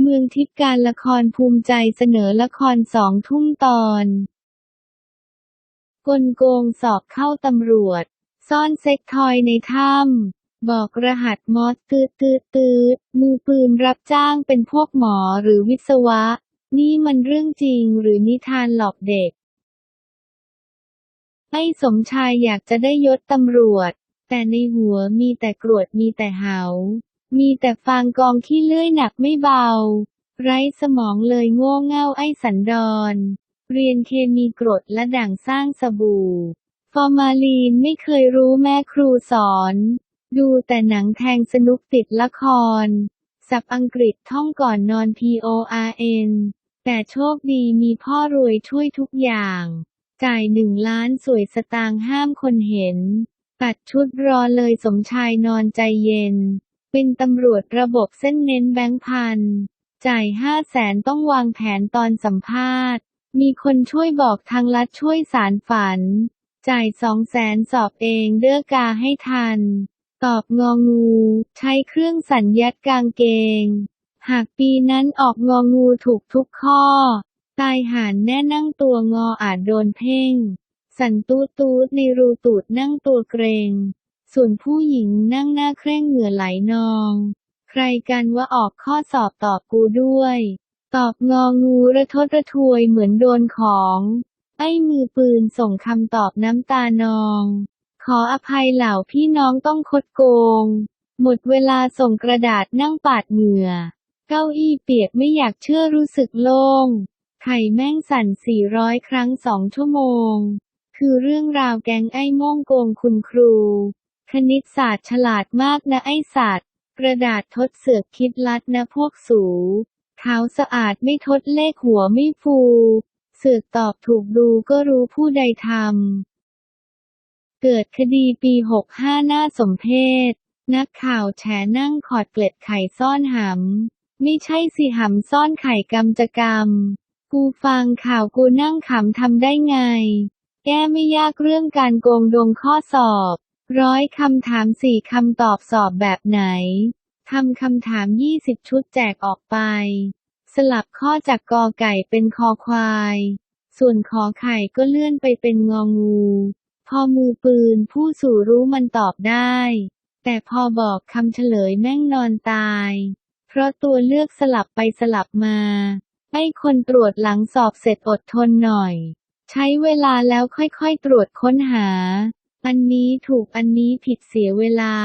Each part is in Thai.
เมืองทิพย์การละครภูมิใจเสนอละครสองทุ่มตอนกลโกงสอบเข้าตำรวจ ซ่อนเซ็กทอยในถ้ำบอกรหัสมอสตืดตืดตืดมือปืนรับจ้างเป็นพวกหมอหรือวิศวะ นี่มันเรื่องจริงหรือนิทานหลอกเด็ก ไอ้สมชายอยากจะได้ยศตำรวจ แต่ในหัวมีแต่กรวดมีแต่เหา มีแต่ฟางกองขี้เลื่อยหนักไม่เบา ไร้สมองเลยโง่เง่าไอ้สันดอนเรียนเคมีกรดและด่างสร้างสบู่ ฟอร์มาลีนไม่เคยรู้แม่ครูสอน ดูแต่หนังแทงสนุกติดละคร สับอังกฤษท่องก่อนนอน P O R N แต่โชคดีมีพ่อรวยช่วยทุกอย่าง จ่ายหนึ่งล้านสวยสตางค์ห้ามคนเห็นตัดชุดรอเลยสมชายนอนใจเย็น เป็นตำรวจระบบเส้นเน้นแบงค์พัน จ่ายห้าแสนต้องวางแผนตอนสัมภาษณ์ มีคนช่วยบอกทางลัดช่วยสารฝัน จ่ายสองแสนสอบเองเด้อกาให้ทัน ตอบงองู ใช้เครื่องสัญยัดกางเกง หากปีนั้นออกงองูถูกทุกข้อ ตายหานแน่นั่งตัวงออาจโดนเพ่ง สันตูตูดในรูตูดนั่งตัวเกรง ส่วนผู้หญิงนั่งหน้าเคร่งเหงื่อไหลนอง ใครกันว่าออกข้อสอบตอบกูด้วย ตอบงองูระทดระทวยเหมือนโดนของ ไอ้มือปืนส่งคำตอบน้ำตานอง ขออภัยเหล่าพี่น้องต้องคดโกง หมดเวลาส่งกระดาษนั่งปาดเหงื่อ เก้าอี้เปียกไม่อยากเชื่อรู้สึกโล่ง ไข่แม่งสั่น 400 ครั้งสองชั่วโมง คือเรื่องราวแก๊งไอ้โม่งโกงคุณครู คณิตศาสตร์ฉลาดมากนะไอสัตว์ กระดาษทดเสือกคิดลัดนะพวกสูขาสะอาดไม่ทดเลขหัวไม่ฟู เสือกตอบถูกดูก็รู้ผู้ใดทำ เกิดคดีปี 65 หน้าสมเพศ นักข่าวแฉนั่งขอดเกล็ดไข่ซ่อนหำ ไม่ใช่สิหำซ่อนไข่กำจะกำกูฟังข่าวกูนั่งขำทำได้ไง แก้ไม่ยากเรื่องการโกงดงข้อสอบ ร้อยคำถามสี่คำตอบสอบแบบไหน ทำคำถาม 20 ชุดแจกออกไป สลับข้อจากกอไก่เป็นคอควาย ส่วนขอไข่ก็เลื่อนไปเป็นงองู พอมือปืนผู้สู่รู้มันตอบได้ แต่พอบอกคำเฉลยแม่งนอนตาย เพราะตัวเลือกสลับไปสลับมาให้คนตรวจหลังสอบเสร็จอดทนหน่อย ใช้เวลาแล้วค่อยๆตรวจค้นหา อันนี้ถูกอันนี้ผิดเสียเวลา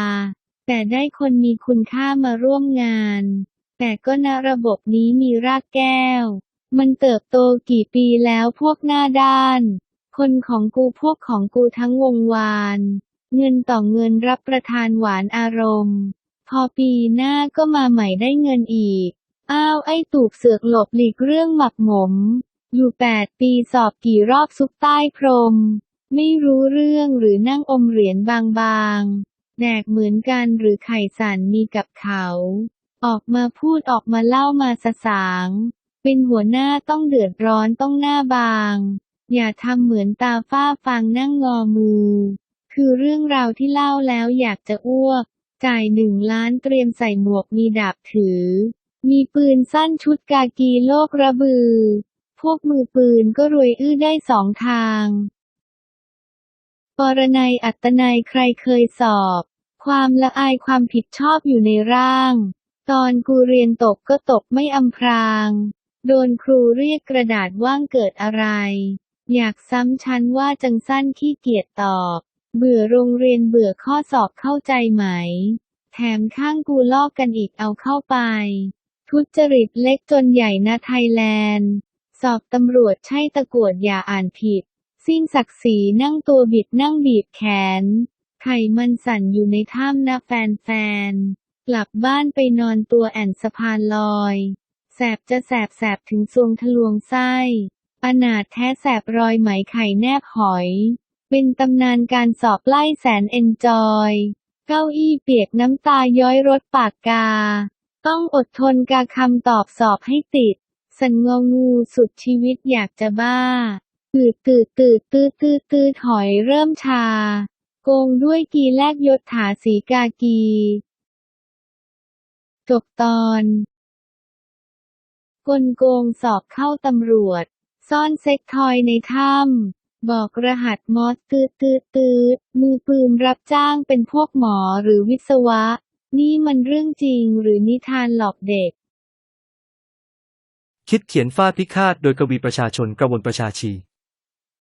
แต่ได้คนมีคุณค่ามาร่วมงาน แต่ก็นะระบบนี้มีรากแก้ว มันเติบโตกี่ปีแล้วพวกหน้าด้าน คนของกูพวกของกูทั้งวงวาน เงินต่อเงินรับประทานหวานอารมณ์ พอปีหน้าก็มาใหม่ได้เงินอีก อ้าวไอ้ตูบเสือกหลบหลีกเรื่องหมักหมม อยู่แปดปีสอบกี่รอบซุกใต้พรม ไม่รู้เรื่องหรือนั่งอมเหรียญบางๆ แดกเหมือนกันหรือไข่สันมีกับเขา ออกมาพูดออกมาเล่ามาสสาง เป็นหัวหน้าต้องเดือดร้อนต้องหน้าบาง อย่าทำเหมือนตาฝ้าฟังนั่งงอมือ คือเรื่องราวที่เล่าแล้วอยากจะอ้วก จ่ายหนึ่งล้านเตรียมใส่หมวกมีดาบถือ มีปืนสั้นชุดกากีโลกระบือ พวกมือปืนก็รวยอื้อได้สองทาง ปรนัยอัตนัยใครเคยสอบ ความละอายความผิดชอบอยู่ในร่าง ตอนกูเรียนตกก็ตกไม่อำพราง โดนครูเรียกกระดาษว่างเกิดอะไร อยากซ้ำชั้นว่าจังสั้นขี้เกียจตอบ เบื่อโรงเรียนเบื่อข้อสอบเข้าใจไหม แถมข้างกูลอกกันอีกเอาเข้าไป ทุจริตเล็กจนใหญ่นะไทยแลนด์ สอบตำรวจใช่ตะกวดอย่าอ่านผิด สิ้นศักดิ์ศรีนั่งตัวบิดนั่งบีบแขน ไข่มันสั่นอยู่ในถ้ำนะแฟนๆ กลับบ้านไปนอนตัวแอนสะพานลอย แสบจะแสบแสบถึงซวงทะลวงไส้อนาถแท้แสบรอยไหมไข่แนบหอย เป็นตำนานการสอบไล่แสนเอนจอย เก้าอี้เปียกน้ำตาย้อยรถปากกา ต้องอดทนกาคำตอบสอบให้ติด สันงองูสุดชีวิตอยากจะบ้า ตืดตืดตืดตืดตืดตืดหอยเริ่มชา โกงด้วยกีแลกยศถาสีกากี จบตอนกลโกงสอบเข้าตำรวจ ซ่อนเซ็กทอยในถ้ำบอกรหัสมอสตืดตืดตืดมือปืนรับจ้างเป็นพวกหมอหรือวิศวะ นี่มันเรื่องจริงหรือนิทานหลอกเด็ก คิดเขียนฟาดพิฆาตโดยกวีประชาชนกระวนประชาชี